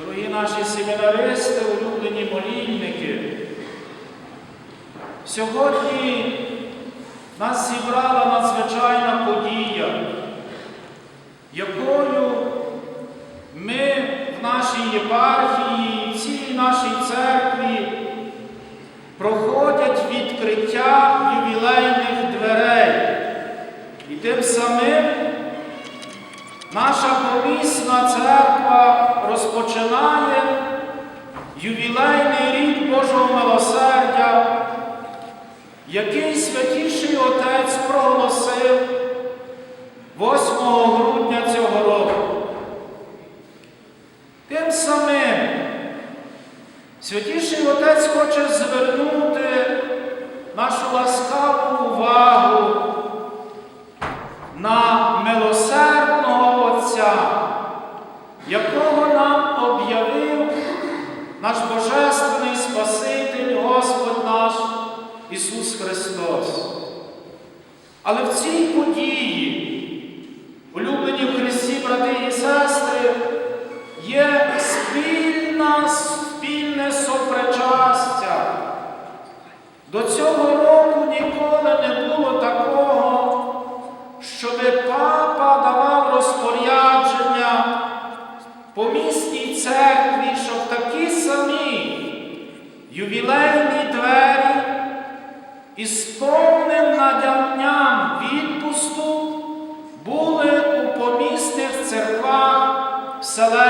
дорогі наші семінаристи, улюблені молільники. Сьогодні нас зібрала надзвичайна подія, якою ми в нашій єпархії, в цій нашій церкві проходять відкриття ювілейних дверей. І тим самим наша помісна церква розпочинає ювілейний рік Божого милосердя, який святіший Отець проголосив 8 грудня наш Божественний Спаситель, Господь наш Ісус Христос. Але в цій події, улюблені в Христі, брати і сестри, є спільна, спільне сопричастя. До цього року السلام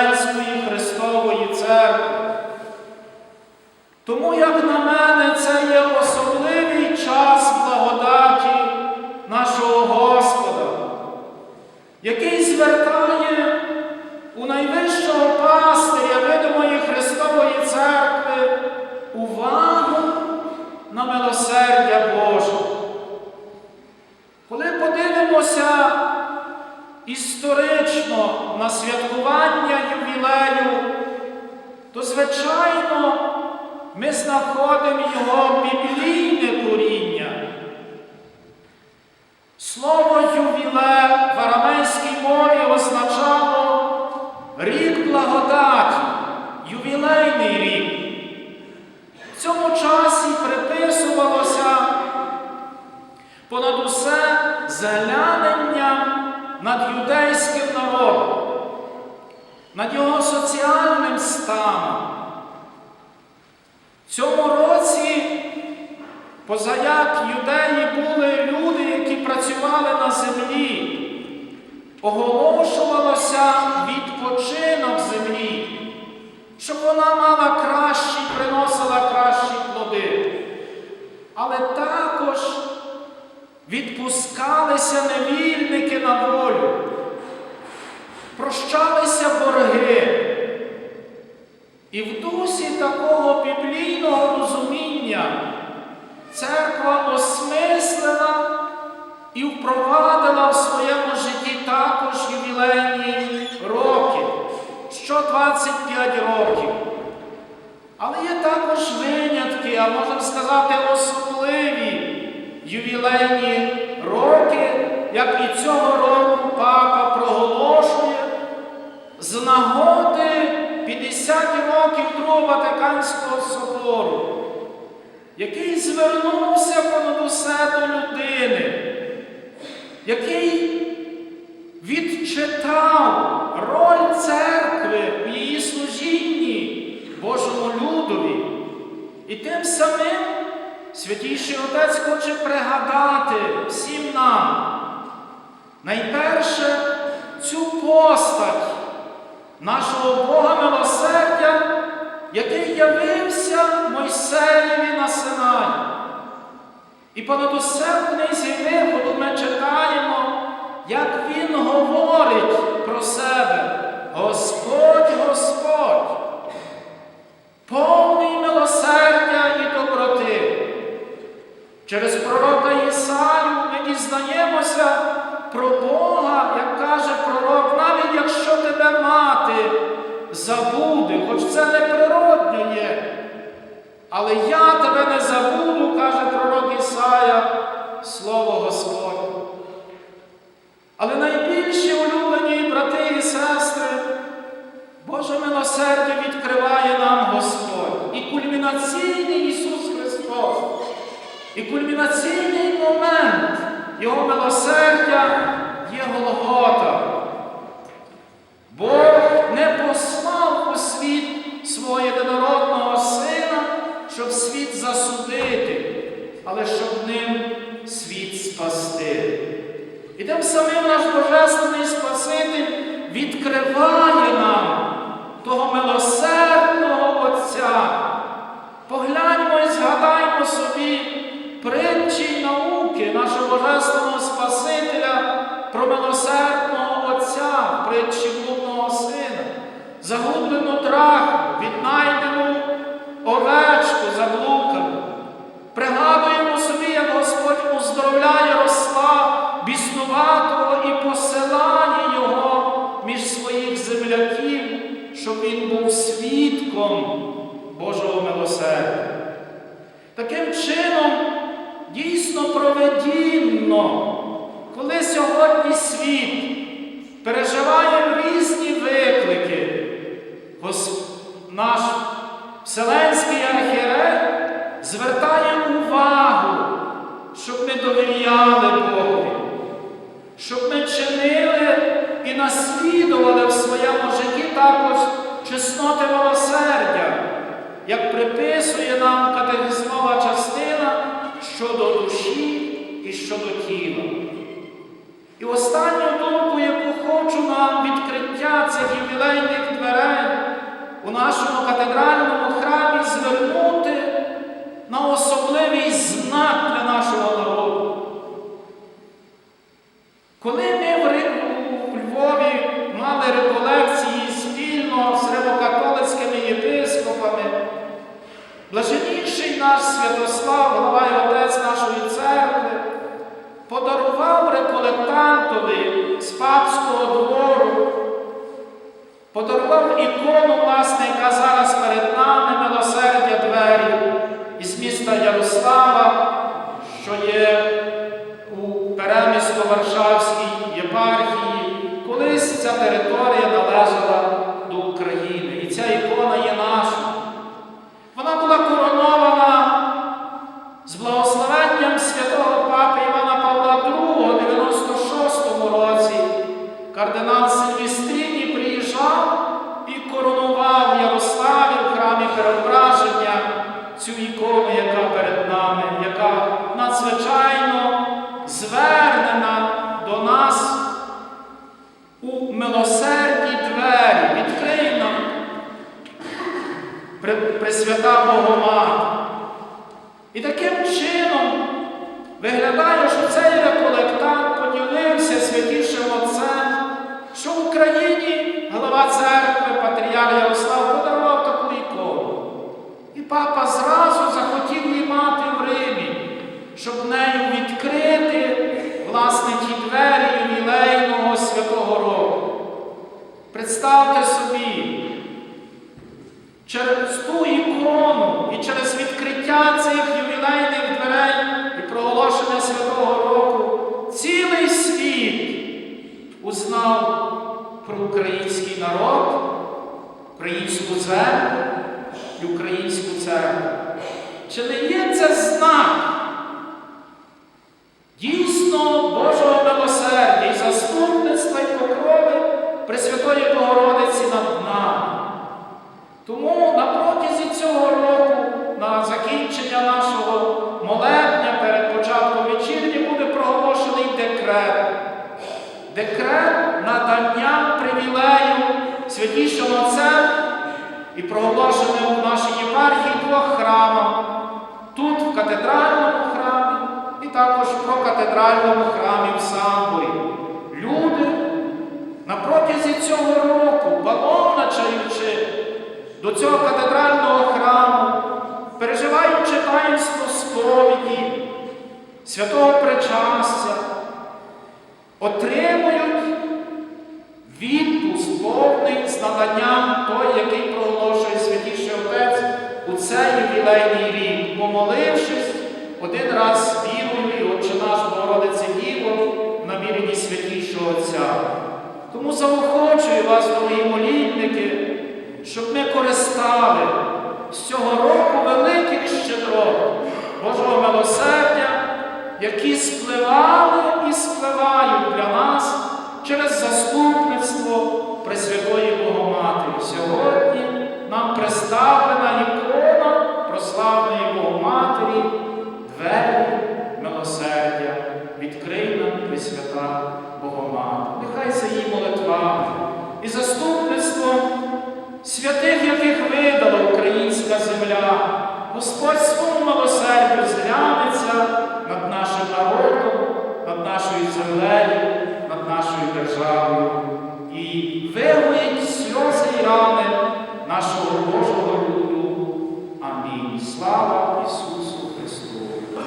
звичайно, ми знаходимо його біблійне коріння. Слово ювіле в арамейській мові означало рік благодаті, ювілейний рік. В цьому часі приписувалося понад усе загляненням над юдейським народом, над його відпускалися невільники на волю, прощалися борги. І в дусі такого біблійного розуміння церква осмислила і впровадила в своєму житті також ювілейні роки, що 25 років. Але є також винятки, а можна сказати, особливі ювілейні роки, як і цього року папа проголошує з нагоди 50 років Другого Ватиканського собору, який звернувся понад усе до людини, який відчитав роль церкви в її служінні Божому людові. І тим самим Святійший Отець хоче пригадати всім нам найперше цю постать нашого Бога милосердя, який явився Мойсеєві на Синаї. І понад усе в книзі виходу ми читаємо, забуде, хоч це не природньо є. Але я тебе не забуду, каже пророк Ісая, слово Господнє. Але найбільші улюблені брати і сестри, Боже милосердя відкриває нам Господь. І кульмінаційний Ісус Христос. І кульмінаційний момент Його милосердя є Голгота. Бог але щоб ним світ спасти. І тим самим наш Божественний Спаситель відкриває нам того милосердного Отця. Погляньмо і згадаймо собі притчі й науки нашого Божественного Спасителя про милосердного Отця, притчі блудного Сина, загублену драхму, проведінно, коли сьогодні світ переживає різні виклики, наш Вселенський архієрей звертає увагу, щоб ми довіряли Богові, щоб ми чинили і наслідували в своєму житті також чесноти милосердя, як приписує нам катехизмова частина щодо душі і щодо тіла. І останню думку, яку хочу на відкриття цих ювілейних дверей у нашому катедральному храмі подарував ікону, власне, яка зараз цю ікону, яка перед нами, яка надзвичайно звернена до нас у милосердні двері. Відкрий нам Пресвята Богома. І таким чином виглядає, собі, через ту ікону і через відкриття цих ювілейних дверей і проголошення Святого Року цілий світ узнав про український народ, українську землю і українську церкву. Чи не є це знак дійсно Божого милосердя і заступництва і покрови Пресвятої Богородиці Декрет надання привілею святішим Отцем і проголошеним в нашій єпархії двох храмах. Тут, в катедральному храмі, і також в прокатедральному храмі в Самбурі. Люди на протязі цього року, баломничаючи до цього катедрального храму, переживаючи таїнство сповіді, святого причастя, отримують відпуск повний з наданням той, який проголошує святіший Отець у цей ювілейний рік, помолившись один раз вірою Отче наш Богородице Діво в наміренні святішого Отця. Тому заохочую вас, дорогі молільники, щоб ми користали з цього року великих щедрот Божого милосердя, які спливали і спливають для нас через заступництво Пресвятої Богоматері. Сьогодні нам представлена ікона прославної Богоматері, двері милосердя. Відкрий нам Пресвята Богоматер. Нехай за її молитвами і заступництвом святих, яких видала українська земля, Господь